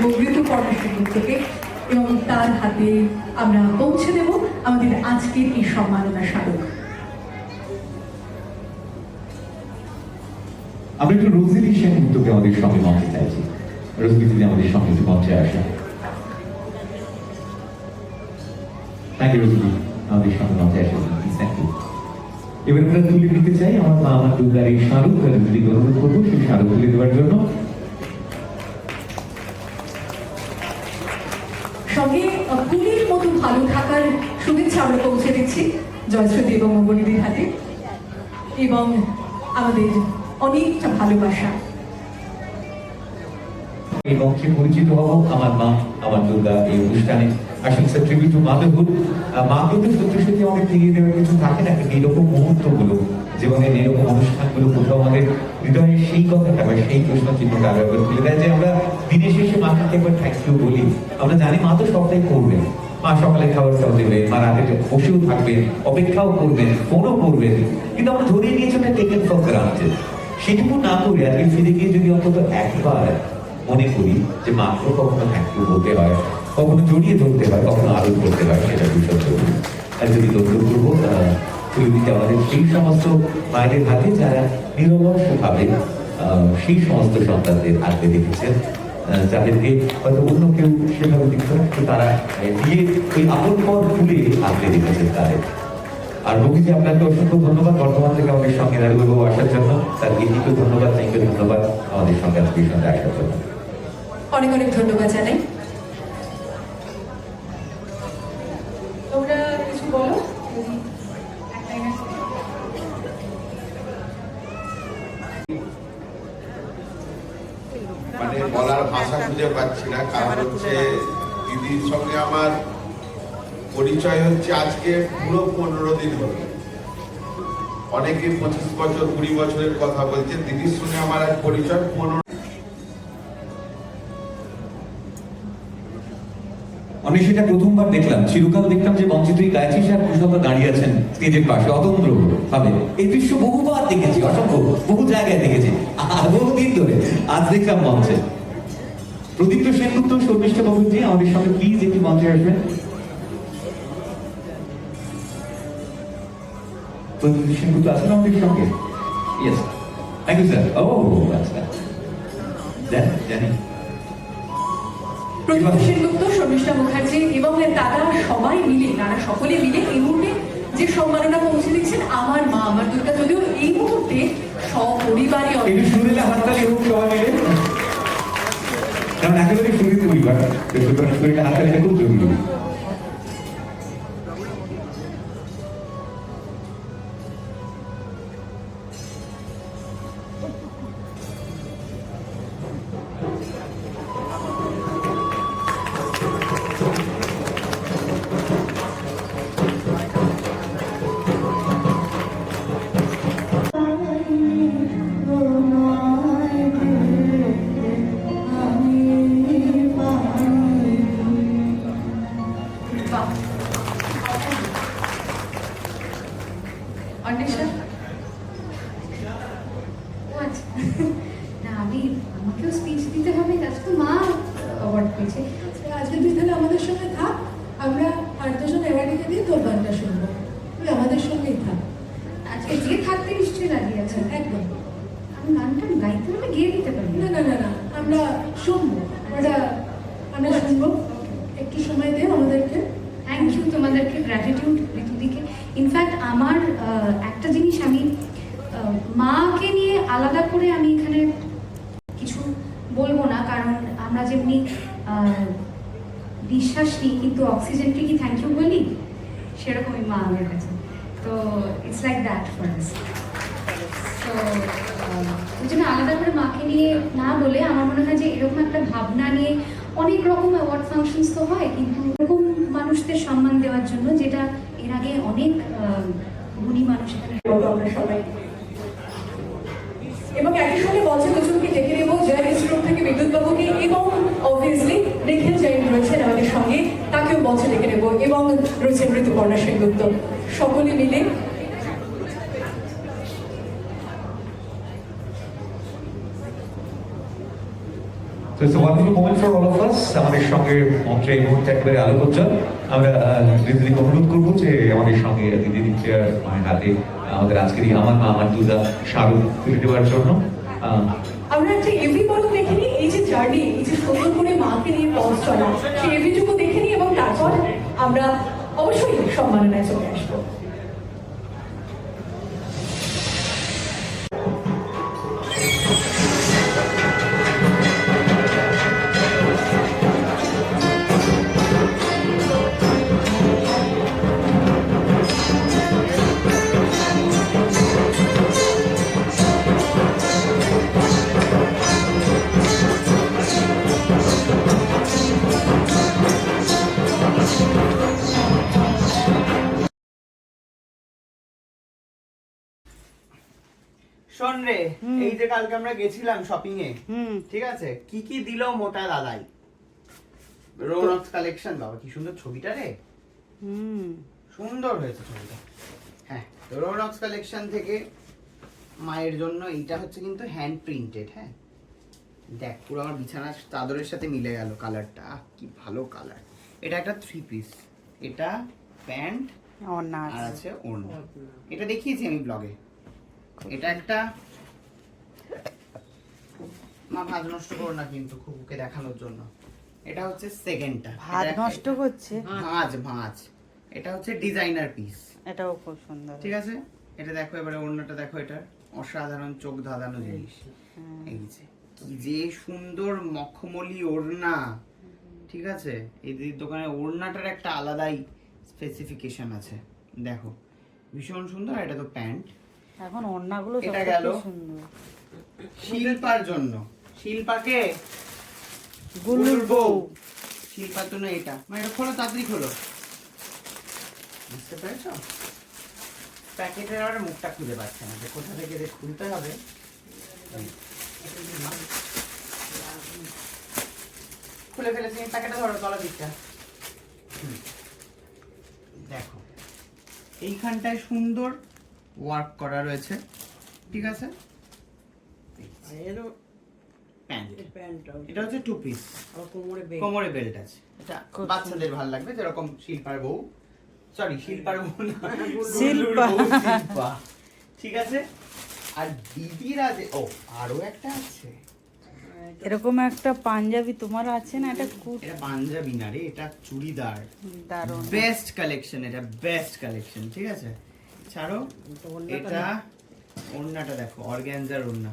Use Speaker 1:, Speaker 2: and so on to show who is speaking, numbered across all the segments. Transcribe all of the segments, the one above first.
Speaker 1: নেব ঋতুপর্ণা সেনগুপ্তকে এবং তার হাতে আমরা পৌঁছে দেব আমাদের আজকের এই সম্মাননা স্মারক।
Speaker 2: আমরা একটু রোজিলি সেনগুপ্তকে আমাদের সঙ্গে মঞ্চে চাইছি। রোজলি যদি আমাদের সঙ্গে মঞ্চে আসা। থ্যাংক ইউ রোজলি আমাদের সঙ্গে মঞ্চে আসা। থ্যাংক ইউ এবার আমরা তুলে নিতে চাই, আমার মা আমার দুর্গার এই স্মারক রোজলিকে অনুরোধ করব। সেই স্মারক তুলে দেওয়ার জন্য
Speaker 1: সঙ্গে কুলির মতো ভালো থাকার শুভেচ্ছা আমরা পৌঁছে দিচ্ছি। জয়শ্রী এবং অবনীদের হাতে। এবং আমাদের অনেকটা ভালোবাসা।
Speaker 2: এই সে পরিচিত হব আমার মা। আমার দুর্গা এই অনুষ্ঠানে আসলে ট্রিবিউট টু মাদারহুড মাকে তো সত্যি অনেক ফিরিয়ে দেওয়ার কিছু থাকে না, কিন্তু মুহূর্তগুলো জীবনের এরকম অনুষ্ঠানগুলো, কোথাও আমাদের হৃদয়ে সেই কথাটা বা সেই প্রশ্ন চিহ্নটা আরও তুলে দেয় যে আমরা দিনের শেষে মাকে একবার থ্যাংক ইউ বলি। আমরা জানি মা তো সবটাই করবেন মা সকালে খাবারটাও দেবে, মা রাতে বসেও থাকবেন অপেক্ষাও করবেন ফোনও করবেন কিন্তু আমরা ধরিয়ে নিয়েছি ওটা টেকেন ফর গ্রান্টেড সেটুকু না করে আজকে ফিরে গিয়ে যদি অন্তত একবার মনে করি যে মাত্র কখনো থ্যাংক বলতে হয় কখনো জড়িয়ে ধরতে হয় কখনো আদর করতে হয় সেটা বিষয় জরুরি আর যদি দৌড় করব দিতে আমাদের সেই সমস্ত মায়েদের হাতে যারা নিরলসভাবে আহ, সেই সমস্ত সন্তানদের আগলে দেখেছেন যাদেরকে হয়তো অন্য কেউ সেভাবে দেখতে কিন্তু তারা দিয়ে ওই আপন পথ আগলে রেখেছেন তাদের। আর রবিজি আপনাকে অসংখ্য ধন্যবাদ বর্তমান থেকে আমাদের সঙ্গে রাজবাবু আসার জন্য। তার গীতিকে ধন্যবাদ ইউ ধন্যবাদ। আমাদের সঙ্গে আজকে সঙ্গে আসার জন্য।
Speaker 1: অনেক অনেক ধন্যবাদ জানাই এক।
Speaker 3: মানে বলার ভাষা না, কারণ হচ্ছে দিদির সঙ্গে আমার পরিচয় হচ্ছে আজকে পুরো পনেরো দিন হলো অনেকে পঁচিশ বছর, কুড়ি বছরের কথা বলছে, দিদির সঙ্গে আমার আজ পরিচয় পনেরো
Speaker 2: আমি সেটা প্রথমবার দেখলাম। চিরকাল দেখতাম যে তুই গাইছিস আর কুশলতা দাঁড়িয়ে আছেন স্টেজের পাশে। অতন্দ্র ভাবে। এই দৃশ্য বহুবার দেখেছি, অসংখ্য, বহু জায়গায় দেখেছি। বহুদিন ধরে আজ দেখলাম মঞ্চে। প্রদীপ্ত সেনগুপ্ত, শর্মিষ্ঠা বাবুজি, আমাদের সঙ্গে প্লিজ একটি মঞ্চে আসবেন? প্রদীপ্ত সেনগুপ্ত আছেন আমাদের সঙ্গে? ইয়েস থ্যাংক ইউ জানি।
Speaker 1: প্রতিভা সেনগুপ্ত শর্মিষ্ঠা মুখার্জি এবং দাদা সবাই মিলে তারা সকলে মিলে এই মুহূর্তে যে সম্মাননা পৌঁছে দিচ্ছেন আমার মা, আমার দুর্গা যদিও এই মুহূর্তে সপরিবারে
Speaker 2: শুনলে হাততালি হোক সবাই মিলে কারণ একেবারে শুরু পরিবার তো সুতরাং শরীরে হাততালিটা খুব জরুরি।
Speaker 4: আচ্ছা
Speaker 5: একদম।
Speaker 4: আমি গানটা গাইতে হলে গিয়ে দিতে পারি।
Speaker 5: না না না না আমরা শুনব। আমরা আমরা শুনব। একটু সময় দে আমাদেরকে।
Speaker 4: থ্যাংক ইউ তোমাদেরকে গ্র্যাটিটিউড ঋতুদিকে ইনফ্যাক্ট আমার একটা জিনিস আমি মাকে নিয়ে আলাদা করে আমি এখানে কিছু বলব না। কারণ আমরা যেমনি আহ, নিঃশ্বাস নিই কিন্তু অক্সিজেনকে কি থ্যাংক ইউ বলি? সেরকমই মা আমার কাছে। তো it's like that for us ওই জন্য আলাদা করে মাকে নিয়ে না বলে আমার মনে হয় যে এরকম একটা ভাবনা নিয়ে অনেক রকম অ্যাওয়ার্ড ফাংশনস তো হয়, কিন্তু এরকম মানুষদের সম্মান দেওয়ার জন্য যেটা এর আগে অনেক গুণী মানুষ এখানে
Speaker 1: এবং একই সঙ্গে মঞ্চে দুজনকে ডেকে নেব জার্নালিস্ট রুম থেকে বিদ্যুৎ বাবুকে এবং অবভিয়াসলি নিখিল জৈন রয়েছেন আমাদের সঙ্গে, তাকেও মঞ্চে ডেকে নেব, এবং রয়েছেন ঋতুপর্ণা সেনগুপ্ত। সকলে মিলে
Speaker 2: A wonderful moment for all of us. আমাদের সঙ্গে মন্ত্রে এই মুহূর্তে একবারে আলোকোজ্জ্বল। আমরা দিদিকে অনুরোধ করব যে আমাদের সঙ্গে দিদি দিচ্ছে মায়ের হাতে আমাদের আজকের আমার মা, আমার দুর্গা স্মারক তুলে দেওয়ার জন্য।
Speaker 1: আমরা একটা এভি বলো দেখে নিই এই যে জার্নি এই যে সুন্দর করে মাকে নিয়ে পথ চলা, সেই এভিটুকু নিই এবং তারপর আমরা অবশ্যই সম্মাননায় চলে আসব।
Speaker 6: শোন রে এই যে কালকে আমরা গেছিলাম শপিং এ
Speaker 7: হুম।
Speaker 6: ঠিক আছে? কি কি দিল মোটা দাদাই? রোনক্স কালেকশন বাবা কি সুন্দর ছবিটা রে।
Speaker 7: হুম।
Speaker 6: সুন্দর হয়েছে ছবিটা। হ্যাঁ রোনক্স কালেকশন থেকে মায়ের জন্য এইটা হচ্ছে কিন্তু হ্যান্ড প্রিন্টেড হ্যাঁ? দেখ পুরো আমার বিছানার চাদরের সাথে মিলে গেল কালারটা কি ভালো কালার এটা একটা থ্রি পিস এটা প্যান্ট
Speaker 7: অন্যা
Speaker 6: আর
Speaker 7: আছে
Speaker 6: আছে ওড়না এটা দেখিয়েছি আমি ব্লগে এটা একটা মা ভাজ নষ্ট করো না কিন্তু খুবকে দেখানোর জন্য। এটা হচ্ছে সেকেন্ডটা
Speaker 7: ভাত নষ্ট করছে?
Speaker 6: ভাঁজ ভাঁজ। এটা হচ্ছে ডিজাইনার পিস
Speaker 7: এটাও খুব সুন্দর।
Speaker 6: ঠিক আছে? এটা দেখো এবারে ওড়নাটা দেখো এটা। অসাধারণ চোখ ধাঁধানো জিনিস।
Speaker 7: হ্যাঁ।
Speaker 6: এই যে কি যে সুন্দর মখমলি ওড়না। ঠিক আছে? এই দিদির দোকানে ওড়নাটার একটা আলাদাই স্পেসিফিকেশন আছে। দেখো ভীষণ সুন্দর। এটা তো প্যান্ট।
Speaker 7: এখন ওড়নাগুলো
Speaker 6: এটা গেল।
Speaker 7: সুন্দর।
Speaker 6: শিল্পার জন্য। শিল্পাকে
Speaker 7: গুল্লুর বউ।
Speaker 6: শিল্পার জন্য এটা। মানে এটা খোলো তাড়াতাড়ি খোলো। বুঝতে পেরেছ? প্যাকেটের আর মুখটা খুঁজে পাচ্ছে না যে কোথা থেকে যে খুলতে হবে। খুলে ফেলেছি প্যাকেটটা ধরো তলা দিকটা। দেখো এইখানটায় সুন্দর ওয়ার্ক করা রয়েছে। ঠিক আছে? এটা হচ্ছে টু পিস কোমরে বেল্ট আছে। এটা বাচ্চাদের ভালো লাগবে যেরকম শিল্পার বউ। সরি শিল্পার বউ না।
Speaker 7: শিল্পা।
Speaker 6: ঠিক আছে? আর দিদিরা যে ও আরও একটা আছে।
Speaker 7: এরকম একটা পাঞ্জাবি তোমার আছে না? এটা কুট
Speaker 6: এটা পাঞ্জাবি না রে এটা চুড়িদার।
Speaker 7: দারুণ।
Speaker 6: বেস্ট কালেকশন এটা বেস্ট কালেকশন ঠিক আছে? ছাড়ো। এটা ওড়নাটা দেখো অর্গ্যানজার ওড়না।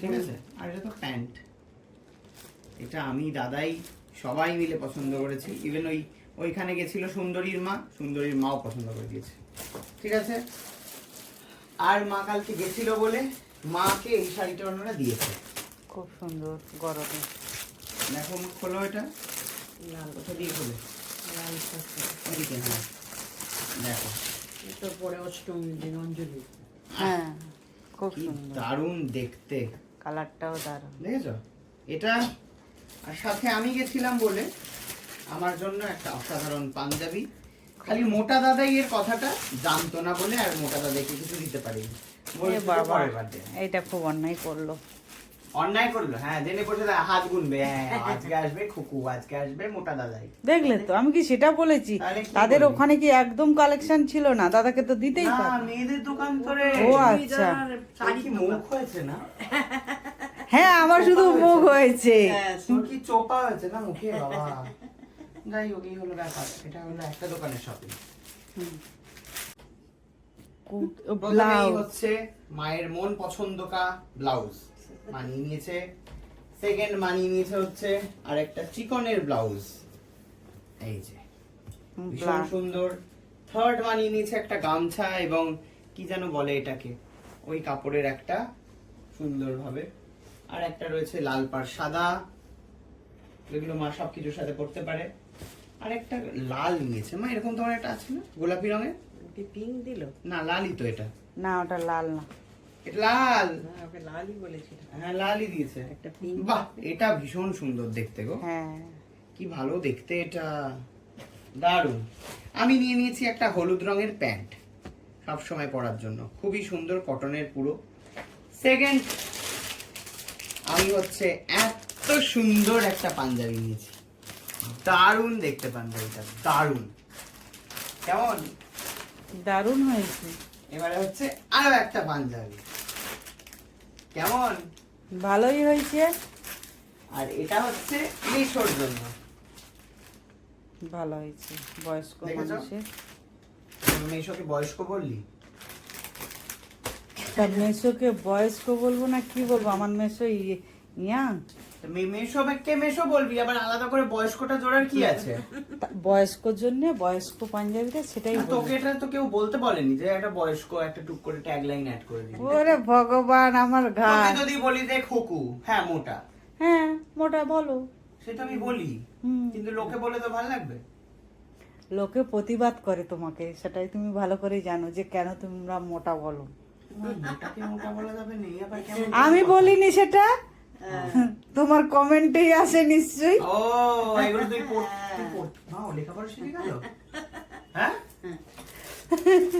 Speaker 6: ঠিক আছে? আর এটা তো প্যান্ট। এটা আমি দাদাই সবাই মিলে পছন্দ করেছি। ইভেন ওই ওইখানে গেছিল সুন্দরীর মা সুন্দরীর মাও পছন্দ করে দিয়েছে। ঠিক আছে? আর মা কালকে গেছিল বলে মাকে এই শাড়িটা ওনারা দিয়েছে।
Speaker 7: খুব সুন্দর গরমে।
Speaker 6: দেখো খোলো এটা। কোথা দিয়ে খোলে। ওদিকে হ্যাঁ। দেখো
Speaker 7: হ্যাঁ খুব সুন্দর।
Speaker 6: দারুণ দেখতে।
Speaker 7: কালারটাও দারুণ।
Speaker 6: দেখেছ? এটা আর সাথে আমি গেছিলাম বলে আমার জন্য একটা অসাধারণ পাঞ্জাবি। খালি মোটা দাদাই এর কথাটা জানতো না বলে আর মোটা দাদাকে কিছু দিতে পারিনি।
Speaker 7: এইটা খুব অন্যায় করল।
Speaker 6: অন্যায় করল হ্যাঁ জেনে বসে হাত গুনবে হ্যাঁ আজকে আসবে খুকু আজকে আসবে মোটা দাদাই।
Speaker 7: দেখলে তো আমি কি সেটা বলেছি? তাদের ওখানে কি একদম কালেকশন ছিল না? দাদাকে তো দিতেই
Speaker 6: না মেয়েদের দোকান তো রে।
Speaker 7: ও আচ্ছা।
Speaker 6: কি মুখ হয়েছে না?
Speaker 7: হ্যাঁ আমার শুধু মুখ হয়েছে।
Speaker 6: তোর কি চোপা হয়েছে না মুখে? বাবা। যাই হোক এই হলো ব্যাপার। এটা হলো একটা দোকানের শপিং
Speaker 7: ব্লাউজ।
Speaker 6: হচ্ছে মায়ের মন পছন্দকা ব্লাউজ। মানিয়ে নিয়েছে। সেকেন্ড মানিয়ে নিয়েছে হচ্ছে আর একটা চিকনের ব্লাউজ এই যে ভীষণ সুন্দর। থার্ড মানিয়ে নিয়েছে একটা গামছা এবং কি যেন বলে এটাকে ওই কাপড়ের একটা সুন্দরভাবে। আর একটা রয়েছে লাল পাড় সাদা এগুলো মা সব কিছুর সাথে পড়তে পারে। আর একটা লাল নিয়েছে। মা এরকম তোমার একটা আছে না? গোলাপি রঙের?
Speaker 8: পিঙ্ক দিল?
Speaker 6: না লালই তো এটা।
Speaker 7: না ওটা লাল না।
Speaker 6: লাল।
Speaker 8: ওকে লালই বলেছিল
Speaker 6: হ্যাঁ লালই দিয়েছে।
Speaker 8: একটা পিঙ্ক
Speaker 6: বাহ এটা ভীষণ সুন্দর দেখতে গো।
Speaker 7: হ্যাঁ।
Speaker 6: কি ভালো দেখতে এটা। দারুণ। আমি নিয়ে নিয়েছি একটা হলুদ রঙের প্যান্ট সব সময় পরার জন্য। খুবই সুন্দর কটনের পুরো। সেকেন্ড আমি হচ্ছে এত সুন্দর একটা পাঞ্জাবি নিয়েছি। দারুণ দেখতে পাঞ্জাবিটা দারুণ। কেমন?
Speaker 7: দারুণ হয়েছে।
Speaker 6: এবারে হচ্ছে আরও একটা পাঞ্জাবি। কেমন?
Speaker 7: ভালোই হয়েছে।
Speaker 6: আর এটা হচ্ছে মিশোর জন্য।
Speaker 7: ভালো হয়েছে বয়স্ক? মানুষের।
Speaker 6: মিশোকে বয়স্ক বললি?
Speaker 7: তা বয়স্ক বলব না কি বলব? আমার মেশো ইয়াং।
Speaker 6: মে- মেশোকে মেশো বলবি? আবার আলাদা করে বয়স্কটা জোড়ার কি আছে?
Speaker 7: বয়স্কর জন্য বয়স্ক পাঞ্জাবিটা সেটাই
Speaker 6: তোকে এটা তো কেউ বলতে বলেনি যে একটা বয়স্ক একটা টুক করে ট্যাগ লাইন অ্যাড করে দিবি।
Speaker 7: ওরে ভগবান আমার
Speaker 6: যদি বলি যে খোকু হ্যাঁ মোটা।
Speaker 7: হ্যাঁ মোটা বলো।
Speaker 6: সেটা আমি বলি। কিন্তু লোকে বলে তো ভালো লাগবে।
Speaker 7: লোকে প্রতিবাদ করে তোমাকে সেটাই তুমি ভালো করে জানো যে কেন তোমরা মোটা বলো। আমি বলিনি সেটা? তোমার কমেন্টেই আসে নিশ্চয়ই।
Speaker 6: ও এগুলো তুই পড় তুই পড়। মা ও লেখাপড়া শিখে গেল? হ্যাঁ?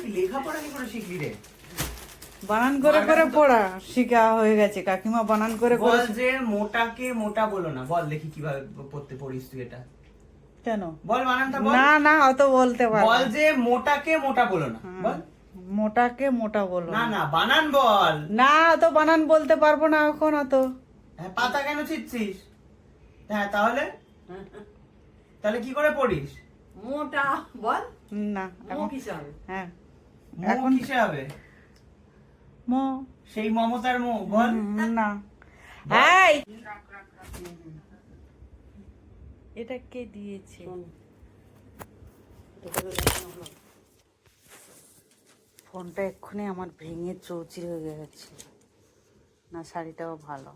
Speaker 6: তুই লেখাপড়া কি করে শিখলি রে?
Speaker 7: বানান করে করে পড়া শিখা হয়ে গেছে। কাকিমা বানান করে করে
Speaker 6: বল যে মোটাকে মোটা বলো না। বল দেখি কীভাবে পড়তে পড়িস তুই এটা।
Speaker 7: কেন?
Speaker 6: বল বানানটা বল।
Speaker 7: না না অত বলতে পার
Speaker 6: বল যে মোটাকে মোটা বলো না। বল।
Speaker 7: মোটাকে মোটা বলো
Speaker 6: না না। বানান বল।
Speaker 7: না অত বানান বলতে পারব না এখন অত
Speaker 6: হ্যাঁ পাতা কেন ছিটছিস? হ্যাঁ তাহলে? তাহলে কি করে পড়িস?
Speaker 8: মোটা বল।
Speaker 7: না
Speaker 8: মো
Speaker 7: এখন।
Speaker 8: কিসে হবে
Speaker 7: হ্যাঁ
Speaker 6: মো
Speaker 7: এখন
Speaker 6: কিসে হবে?
Speaker 7: মো।
Speaker 6: সেই মমতার মো বল।
Speaker 7: না। এই! এটা কে দিয়েছে? ফোনটা এক্ষুনি আমার ভেঙে চৌচির হয়ে গেছে। না শাড়িটাও ভালো।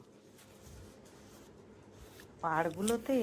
Speaker 7: পাড়গুলোতে